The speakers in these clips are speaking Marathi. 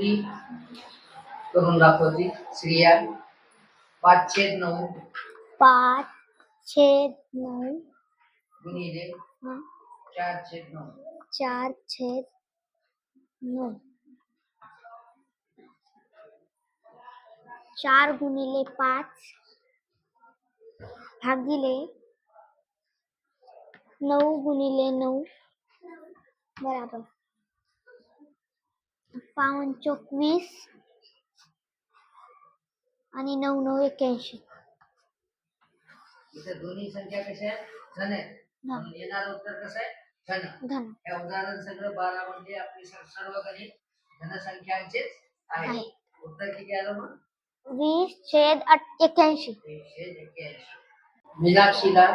पुरी करून दाखवते स्त्रिया पाच छेद नऊ. पाच छेद नऊ. गुणिले चार छेद नऊ. चार छेद नऊ. चार गुणिले पाच भागिले नऊ गुणिले नऊ. बराबर. पावन चोवीस आणि नऊ नऊ एक्क्याऐंशी. इथे दोन्ही संख्या कशा आहेत? धन आहेत. म्हणून येणारं उत्तर कसं आहे? धन. धन. हे उदाहरण सगळं बारा म्हणजे आपली सर्व गणित धनसंख्यांचेच आहे आहे. उत्तर किती आलं मग? वीस छेद अठ एक्क्याऐंशी. एकशे एक्क्याऐंशी. मीनाक्षीला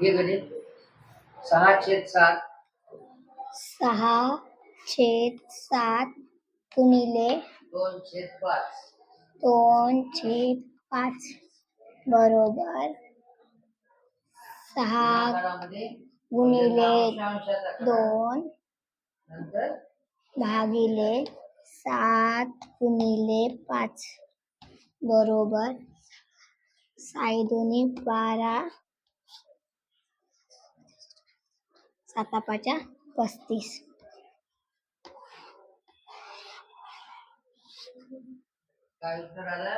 हे गणित सहा छेद सात सहा छेद सात गुणिले दोन छेद पाच. दोन छेद पाच बरोबर सहा गुणिले. दोन भागिले सात गुणिले पाच बरोबर साई दोन्ही बारा सातापाच्या पस्तीस. काय उत्तर आलं?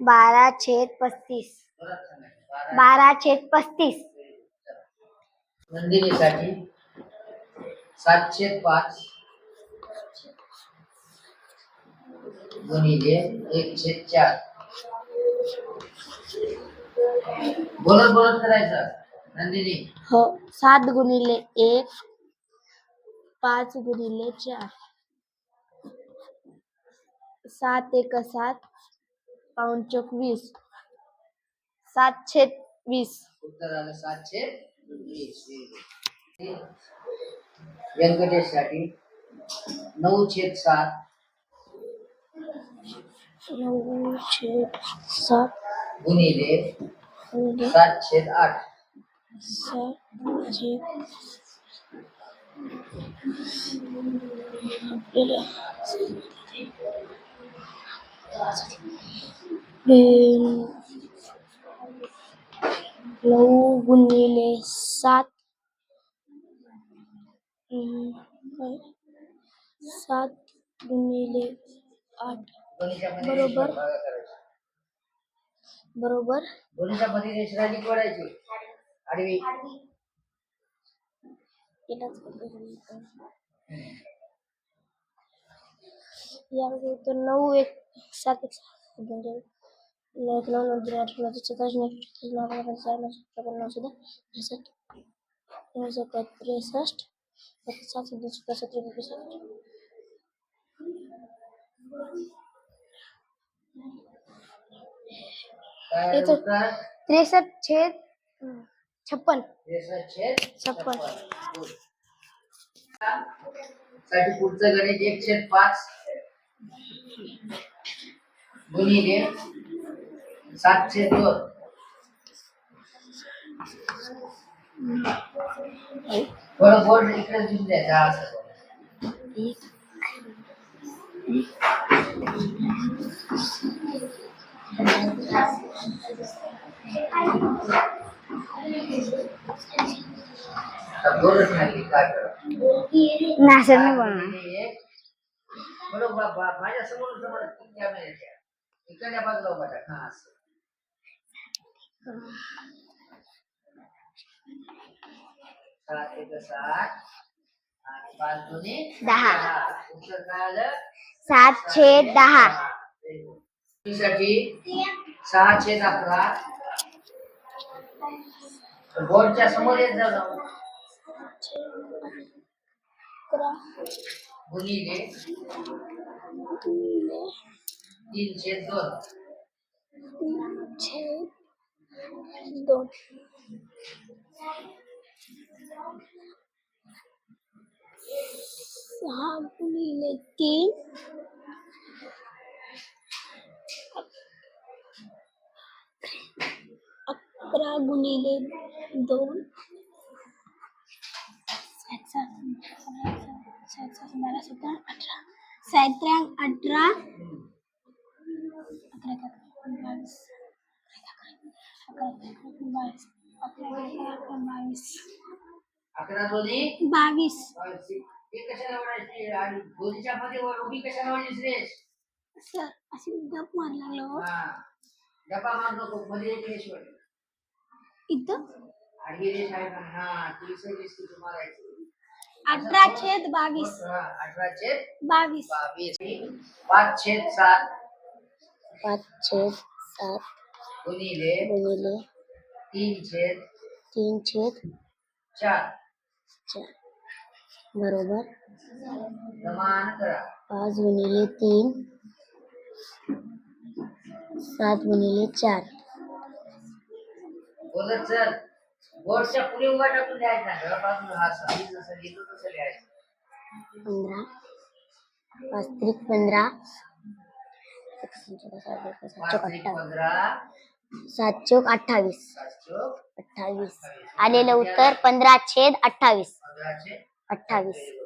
बारा छेद पस्तीस. परत सांगायचं. बारा. बारा छेद पस्तीस. नंदिनीसाठी सात छेद पाच. गुणिले एक छेद चार. बोलत बोलत करायचं. नंदिनी. हो सात गुणिले एक पाच गुणिले चार. सात एक सात पाऊन चौक वीस सात छेद वीस. उत्तर आलं सात छेद वीस. व्यंकटेशसाठी नऊ छेद सात. नऊ छेद सात. गुणिले सात छेद आठ. सात छेद आपल्याला नऊ गुणिले सात? सात गुणिले आठ बरोबर. बरोबर. यामध्ये तर नऊ एक सत्तर नऊ सुद्धा त्रेसष्ट नऊ सत्तर त्रेसष्ट सात सात दोन सत्तर सत्तर एकोणतीस काय याचं- उत्तर त्रेसष्ट छेद छप्पन छप्पन. साठी पुढचं गणित एक छेद पाच गुणिले सात छेद दोन थोडं बोर्ड इकडे घेऊन द्यायचा असं दोनच राहिली काय करा? नासर नाही माझ्यासमोर समोर कॅमेऱ्याच्या इकडल्या बाजूला उभा टाक हा असं. सात एक सात. आणि पाच दोन्ही. दहा. उत्तर काय आलं सात छेद दहा. साठी सहा छेद अकरा. बोर्डच्या समोर येत जाऊ. जाऊ गुणिले तीन छेद दोन छेद दोन सहा गुणिले तीन अकरा गुणिले दोन सात सात सात सात सात सात बारा सतरा अठरा सात त्र्याण्णव अठरा हम्म. अकरा अकरा बावीस. अकरा अकरा बावीस. अकरा अकरा बावीस अकरा दोन्ही बावीस बावीस. ते कशाला वाढायची आणि दोन्हीच्या मध्ये उभी कशाला सर अशी गप मार लागलो डबा मार नको मध्ये एक रेस वाढली इथं? आणि ही रेस आहे ना हा ती तिथे मारायची अठरा छेद बावीस. अठरा छेद बावीस. बावीस. पाच छेद सात. पाच छेद सात. गुणिले गुणिले तीन छेद तीन छेद चार. चार. बरोबर? समान करा. पाच गुणिले तीन. सात गुणिले चार. बोलत चल. बोर्डच्या पुढे उभा टाकून द्यायचा. बाजूला हा जसं लिहितो तसं लिहायचं. पंधरा. पाच त्रिक पंधरा. सात चौक अठ्ठावीस. सात चौक अठ्ठावीस. आलेलं उत्तर पंधरा छेद अठ्ठावीस. अठ्ठावीस.